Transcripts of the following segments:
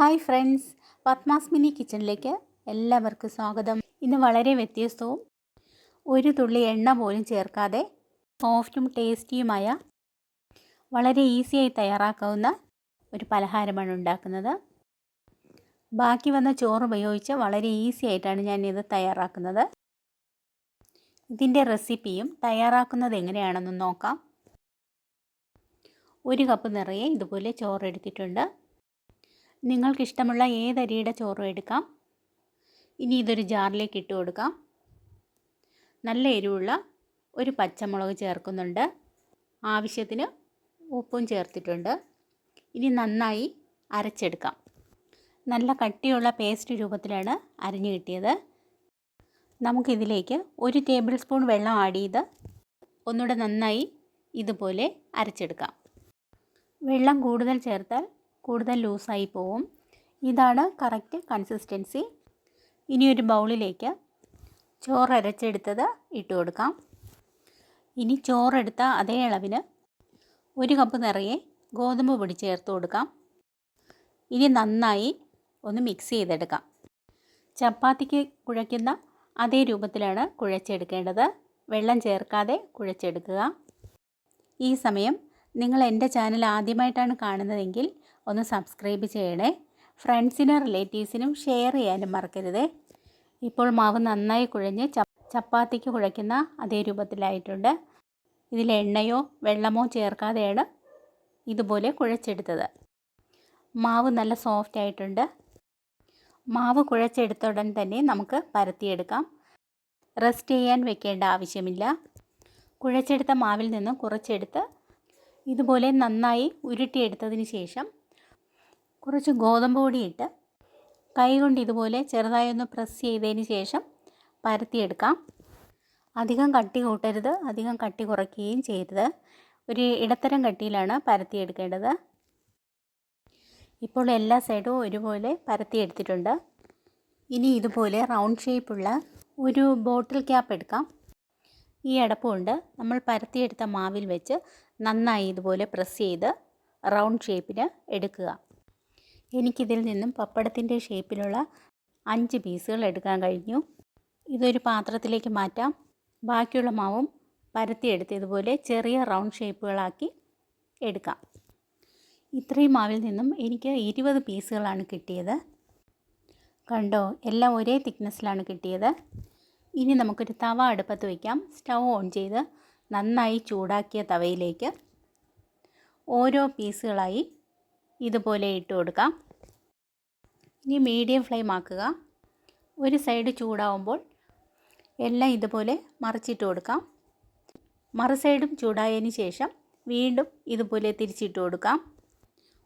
Hi friends Padmas mini കിച്ചണിലേക്ക് എല്ലാവർക്കും സ്വാഗതം. ഇന്ന് വളരെ വ്യത്യസ്തവും ഒരു തുള്ളി എണ്ണ പോലും ചേർക്കാതെ സോഫ്റ്റും ടേസ്റ്റിയുമായ വളരെ ഈസിയായി തയ്യാറാക്കാവുന്ന ഒരു പലഹാരമാണ് ഉണ്ടാക്കുന്നത്. ബാക്കി വന്ന ചോറ് ഉപയോഗിച്ച് വളരെ ഈസി ആയിട്ടാണ് ഞാൻ ഇത് തയ്യാറാക്കുന്നത്. ഇതിന്റെ റെസിപ്പിയും തയ്യാറാക്കുന്നത് എങ്ങനെയാണെന്ന് നോക്കാം. ഒരു കപ്പ് നിറയെ ഇതുപോലെ ചോറ് എടുത്തിട്ടുണ്ട്. നിങ്ങൾക്കിഷ്ടമുള്ള ഏതരിയുടെ ചോറും എടുക്കാം? ഇനി ഇതൊരു ജാറിലേക്ക് ഇട്ട് കൊടുക്കാം. നല്ല എരിവുള്ള ഒരു പച്ചമുളക് ചേർക്കുന്നുണ്ട്. ആവശ്യത്തിന് ഉപ്പും ചേർത്തിട്ടുണ്ട്. ഇനി നന്നായി അരച്ചെടുക്കാം. നല്ല കട്ടിയുള്ള പേസ്റ്റ് രൂപത്തിലാണ് അരിഞ്ഞു കിട്ടിയത്. നമുക്കിതിലേക്ക് ഒരു ടേബിൾ സ്പൂൺ വെള്ളം ആഡ് ചെയ്ത് ഒന്നുകൂടെ നന്നായി ഇതുപോലെ അരച്ചെടുക്കാം. വെള്ളം കൂടുതൽ ചേർത്താൽ കൂടുതൽ ലൂസായി പോവും. ഇതാണ് കറക്റ്റ് കൺസിസ്റ്റൻസി ഇനി ഒരു ബൗളിലേക്ക് ചോറ് അരച്ചെടുത്തത് ഇട്ട് കൊടുക്കാം. ഇനി ചോറെടുത്ത അതേ അളവിന് ഒരു കപ്പ് നിറയെ ഗോതമ്പ് പൊടി ചേർത്ത് കൊടുക്കാം. ഇനി നന്നായി ഒന്ന് മിക്സ് ചെയ്തെടുക്കാം. ചപ്പാത്തിക്ക് കുഴയ്ക്കുന്ന അതേ രൂപത്തിലാണ് കുഴച്ചെടുക്കേണ്ടത്. വെള്ളം ചേർക്കാതെ കുഴച്ചെടുക്കുക. ഈ സമയം നിങ്ങൾ എന്റെ ചാനൽ ആദ്യമായിട്ടാണ് കാണുന്നതെങ്കിൽ ഒന്ന് സബ്സ്ക്രൈബ് ചെയ്യണേ. ഫ്രണ്ട്സിനും റിലേറ്റീവ്സിനും ഷെയർ ചെയ്യാനും മറക്കരുത്. ഇപ്പോൾ മാവ് നന്നായി കുഴഞ്ഞ് ചപ്പാത്തിക്ക് കുഴയ്ക്കുന്ന അതേ രൂപത്തിലായിട്ടുണ്ട്. ഇതിൽ എണ്ണയോ വെള്ളമോ ചേർക്കാതെയാണ് ഇതുപോലെ കുഴച്ചെടുത്തത്. മാവ് നല്ല സോഫ്റ്റ് ആയിട്ടുണ്ട്. മാവ് കുഴച്ചെടുത്ത ഉടൻ തന്നെ നമുക്ക് പരത്തിയെടുക്കാം. റെസ്റ്റ് ചെയ്യാൻ വെക്കേണ്ട ആവശ്യമില്ല. കുഴച്ചെടുത്ത മാവിൽ നിന്ന് കുറച്ചെടുത്ത് ഇതുപോലെ നന്നായി ഉരുട്ടിയെടുത്തതിന് ശേഷം കുറച്ച് ഗോതമ്പ് പൊടി ഇട്ട് കൈ കൊണ്ട് ഇതുപോലെ ചെറുതായി ഒന്ന് പ്രസ് ചെയ്തതിന് ശേഷം പരത്തിയെടുക്കാം. അധികം കട്ടി കൂട്ടരുത്. അധികം കട്ടി കുറയ്ക്കുകയും ചെയ്യരുത്. ഒരു ഇടത്തരം കട്ടിയിലാണ് പരത്തിയെടുക്കേണ്ടത്. ഇപ്പോൾ എല്ലാ സൈഡും ഒരുപോലെ പരത്തിയെടുത്തിട്ടുണ്ട്. ഇനി ഇതുപോലെ റൗണ്ട് ഷേപ്പുള്ള ഒരു ബോട്ടിൽ ക്യാപ്പ് എടുക്കാം. ഈ അടപ്പുകൊണ്ട് നമ്മൾ പരത്തിയെടുത്ത മാവിൽ വെച്ച് നന്നായി ഇതുപോലെ പ്രസ് ചെയ്ത് റൗണ്ട് ഷേപ്പിന് എടുക്കുക. എനിക്കിതിൽ നിന്നും പപ്പടത്തിന്റെ ഷേപ്പിലുള്ള അഞ്ച് പീസുകൾ എടുക്കാൻ കഴിഞ്ഞു. ഇതൊരു പാത്രത്തിലേക്ക് മാറ്റാം. ബാക്കിയുള്ള മാവും പരത്തിയെടുത്ത് ഇതുപോലെ ചെറിയ റൗണ്ട് ഷേപ്പുകളാക്കി എടുക്കാം. ഇത്രയും മാവിൽ നിന്നും എനിക്ക് ഇരുപത് പീസുകളാണ് കിട്ടിയത്. കണ്ടോ? എല്ലാം ഒരേ തിക്നെസ്സിലാണ് കിട്ടിയത്. ഇനി നമുക്കൊരു തവ അടുപ്പത്ത് വയ്ക്കാം. സ്റ്റൗ ഓൺ ചെയ്ത് നന്നായി ചൂടാക്കിയ തവയിലേക്ക് ഓരോ പീസുകളായി ഇതുപോലെ ഇട്ട് കൊടുക്കാം. ഇനി മീഡിയം ഫ്ലെയിം ആക്കുക. ഒരു സൈഡ് ചൂടാവുമ്പോൾ എല്ലാം ഇതുപോലെ മറിച്ചിട്ട് കൊടുക്കാം. മറു സൈഡും ചൂടായതിന് ശേഷം വീണ്ടും ഇതുപോലെ തിരിച്ചിട്ട് കൊടുക്കാം.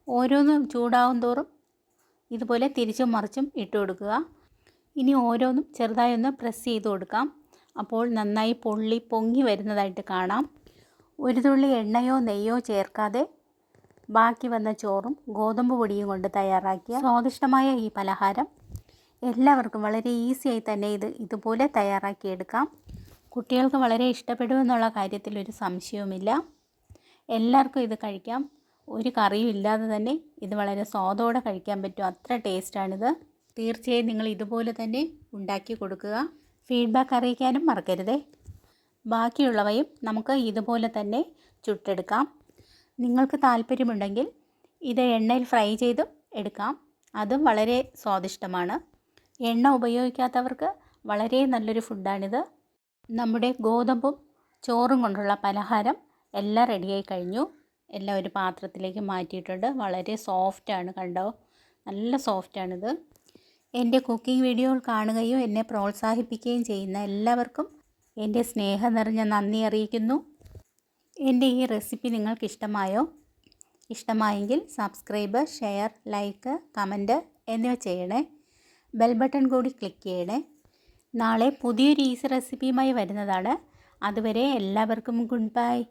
ഓരോന്നും ചൂടാവും തോറും ഇതുപോലെ തിരിച്ചും മറിച്ചും ഇട്ട് കൊടുക്കുക. ഇനി ഓരോന്നും ചെറുതായി ഒന്ന് പ്രസ് ചെയ്ത് കൊടുക്കാം. അപ്പോൾ നന്നായി പൊള്ളി പൊങ്ങി വരുന്നതായിട്ട് കാണാം. ഒരു തുള്ളി എണ്ണയോ നെയ്യോ ചേർക്കാതെ ബാക്കി വന്ന ചോറും ഗോതമ്പ് പൊടിയും കൊണ്ട് തയ്യാറാക്കിയ സ്വാദിഷ്ടമായ ഈ പലഹാരം. എല്ലാവർക്കും വളരെ ഈസിയായി തന്നെ ഇത് ഇതുപോലെ തയ്യാറാക്കിയെടുക്കാം കുട്ടികൾക്ക് വളരെ ഇഷ്ടപ്പെടുമെന്നുള്ള കാര്യത്തിൽ ഒരു സംശയവുമില്ല. എല്ലാവർക്കും ഇത് കഴിക്കാം. ഒരു കറിയും ഇല്ലാതെ തന്നെ ഇത് വളരെ സ്വാദോടെ കഴിക്കാൻ പറ്റും. അത്ര ടേസ്റ്റാണിത് തീർച്ചയായും നിങ്ങൾ ഇതുപോലെ തന്നെ ഉണ്ടാക്കി കൊടുക്കുക. ഫീഡ്ബാക്ക് അറിയിക്കാനും മറക്കരുതേ. ബാക്കിയുള്ളവയും നമുക്ക് ഇതുപോലെ തന്നെ ചുട്ടെടുക്കാം. നിങ്ങൾക്ക് താല്പര്യമുണ്ടെങ്കിൽ ഇത് എണ്ണയിൽ ഫ്രൈ ചെയ്തും എടുക്കാം. അതും വളരെ സ്വാദിഷ്ടമാണ്. എണ്ണ ഉപയോഗിക്കാത്തവർക്ക് വളരെ നല്ലൊരു ഫുഡാണിത്. നമ്മുടെ ഗോതമ്പും ചോറും കൊണ്ടുള്ള പലഹാരം എല്ലാം റെഡിയായി കഴിഞ്ഞു. എല്ലാം ഒരു പാത്രത്തിലേക്ക് മാറ്റിയിട്ടുണ്ട്. വളരെ സോഫ്റ്റാണ് കണ്ടോ? നല്ല സോഫ്റ്റാണിത്. എന്റെ കുക്കിംഗ് വീഡിയോ കാണുകയും എന്നെ പ്രോത്സാഹിപ്പിക്കുകയും ചെയ്യുന്ന എല്ലാവർക്കും എന്റെ സ്നേഹം നിറഞ്ഞ നന്ദി അറിയിക്കുന്നു. എന്റെ ഈ റെസിപ്പി നിങ്ങൾക്ക് ഇഷ്ടമായോ ഇഷ്ടമായെങ്കിൽ സബ്സ്ക്രൈബ് ഷെയർ ലൈക്ക് കമന്റ് എന്നിവ ചെയ്യണേ. ബെൽ ബട്ടൺ കൂടി ക്ലിക്ക് ചെയ്യണേ. നാളെ പുതിയൊരു ഈസി റെസിപ്പിയുമായി വരുന്നതാണ്. അതുവരെ എല്ലാവർക്കും ഗുഡ് ബൈ.